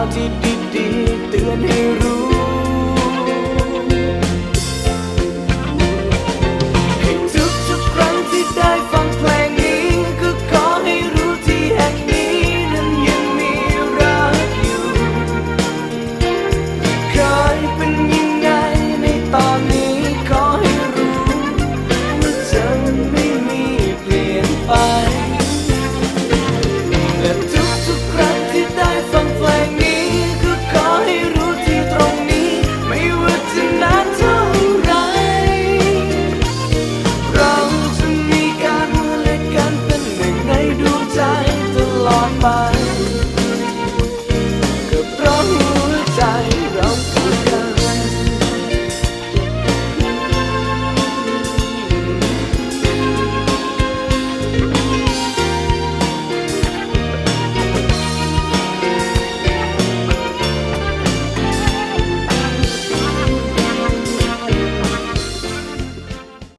าวที่ดีๆเตือนให้รู้ ให้ทุกๆครั้งที่ได้ฟังเพลงนี้ ก็ขอให้รู้ที่แห่งนี้นั้นยังมีรักอยู่ เคยเป็นยังไงในตอนนี้ขอให้รู้ว่าเธอไม่มีเปลี่ยนไป